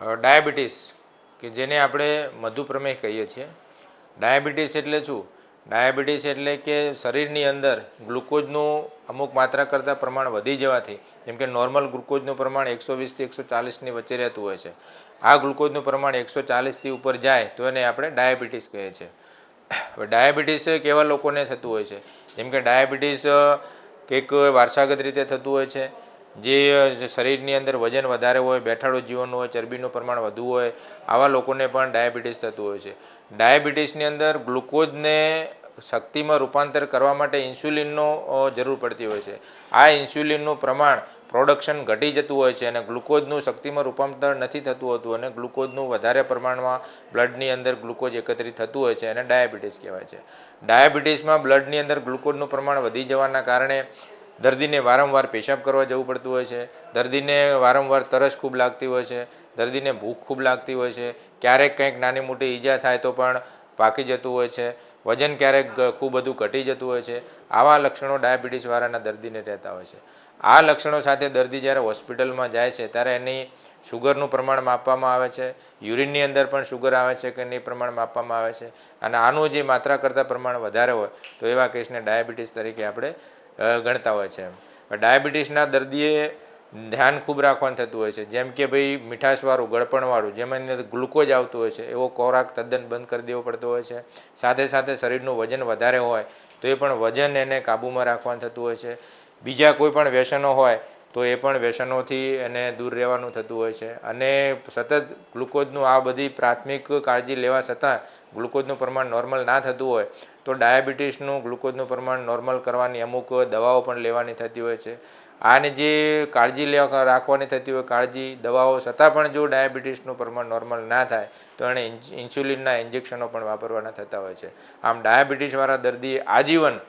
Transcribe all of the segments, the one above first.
Diabetes, કે જેને આપણે મધુપ્રમેહ કહીએ છીએ. ડાયાબિટીસ એટલે શું? ડાયાબિટીસ એટલે કે શરીરની અંદર ગ્લુકોઝનું અમુક માત્રા કરતાં પ્રમાણ વધી જવાથી, જેમ કે નોર્મલ ગ્લુકોઝનું પ્રમાણ એકસો વીસથી એકસો ચાલીસની વચ્ચે રહેતું હોય છે. આ ગ્લુકોઝનું પ્રમાણ એકસો ચાલીસથી ઉપર જાય, તો એને આપણે ડાયાબિટીસ કહીએ છીએ. હવે ડાયાબિટીસ કેવા લોકોને થતું હોય છે? જેમ કે ડાયાબિટીસ કંઈક વારસાગત રીતે થતું હોય છે જે શરીરની અંદર વજન વધારે હોય, બેઠાડું જીવન હોય, ચરબીનું પ્રમાણ વધુ હોય, આવા લોકોને પણ ડાયાબિટીસ થતું હોય છે. ડાયાબિટીસની અંદર ગ્લુકોઝને શક્તિમાં રૂપાંતર કરવા માટે ઇન્સ્યુલિનનો જરૂર પડતી હોય છે. આ ઇન્સ્યુલિનનું પ્રમાણ પ્રોડક્શન ઘટી જતું હોય છે અને ગ્લુકોઝનું શક્તિમાં રૂપાંતર નથી થતું હોતું અને ગ્લુકોઝનું વધારે પ્રમાણમાં બ્લડની અંદર ગ્લુકોઝ એકત્રિત થતું હોય છે એને ડાયાબિટીસ કહેવાય છે. ડાયાબિટીસમાં બ્લડની અંદર ગ્લુકોઝનું પ્રમાણ વધી જવાના કારણે દર્દીને વારંવાર પેશાબ કરવા જવું પડતું હોય છે, દર્દીને વારંવાર તરસ ખૂબ લાગતી હોય છે, દર્દીને ભૂખ ખૂબ લાગતી હોય છે, ક્યારેક કંઈક નાની મોટી ઈજા થાય તો પણ પાકી જતું હોય છે, વજન ક્યારેક ખૂબ બધું ઘટી જતું હોય છે, આવા લક્ષણો ડાયાબિટીસવાળાના દર્દીને રહેતા હોય છે. આ લક્ષણો સાથે દર્દી જ્યારે હોસ્પિટલમાં જાય છે, ત્યારે એની શુગરનું પ્રમાણ માપવામાં આવે છે, યુરિનની અંદર પણ શુગર આવે છે કે નહીં પ્રમાણ માપવામાં આવે છે, અને આનું જે માત્રા કરતાં પ્રમાણ વધારે હોય, તો એવા કેસને ડાયાબિટીસ તરીકે આપણે ગણતા હોય છે ડાયાબિટીસના દર્દીએ ધ્યાન ખૂબ રાખવાનું થતું હોય છે. જેમ કે ભાઈ મીઠાશવાળું, ગળપણવાળું, જેમાં ગ્લુકોઝ આવતું હોય છે, એવો ખોરાક તદ્દન બંધ કરી દેવો પડતો હોય છે. સાથે સાથે શરીરનું વજન વધારે હોય, તો એ પણ વજન એને કાબૂમાં રાખવાનું થતું હોય છે. બીજા કોઈ પણ વ્યસનો હોય તો એ પણ વ્યસનોથી એને દૂર રહેવાનું થતું હોય છે. અને સતત ગ્લુકોઝનું આ બધી પ્રાથમિક કાળજી લેવા છતાં ગ્લુકોઝનું પ્રમાણ નોર્મલ ના થતું હોય, તો ડાયાબિટીસનું ગ્લુકોઝનું પ્રમાણ નોર્મલ કરવાની અમુક દવાઓ પણ લેવાની થતી હોય છે. આને જે કાળજી લેવા રાખવાની થતી હોય, કાળજી દવાઓ છતાં પણ જો ડાયાબિટીસનું પ્રમાણ નોર્મલ ના થાય, તો એણે ઇન્સ- ઇન્સ્યુલિનના ઇન્જેક્શનો પણ વાપરવાના થતા હોય છે. આમ ડાયાબિટીસવાળા દર્દી આજીવન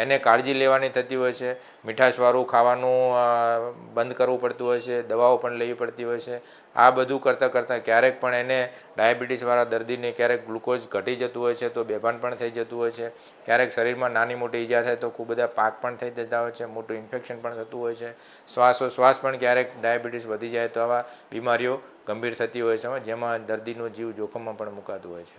એને કાળજી લેવાની થતી હોય છે. મીઠાશવાળું ખાવાનું બંધ કરવું પડતું હોય છે. દવાઓ પણ લેવી પડતી હોય છે. આ બધું કરતાં કરતાં ક્યારેક પણ એને ડાયાબિટીસવાળા દર્દીને ક્યારેક ગ્લુકોઝ ઘટી જતું હોય છે તો બેભાન પણ થઈ જતું હોય છે. ક્યારેક શરીરમાં નાની મોટી ઈજા થાય તો ખૂબ બધા પાક પણ થઈ જતા હોય છે. મોટું ઇન્ફેક્શન પણ થતું હોય છે. શ્વાસોશ્વાસ પણ ક્યારેક ડાયાબિટીસ વધી જાય તો આવા બીમારીઓ ગંભીર થતી હોય છે. જેમાં દર્દીનું જીવ જોખમમાં પણ મુકાતું હોય છે.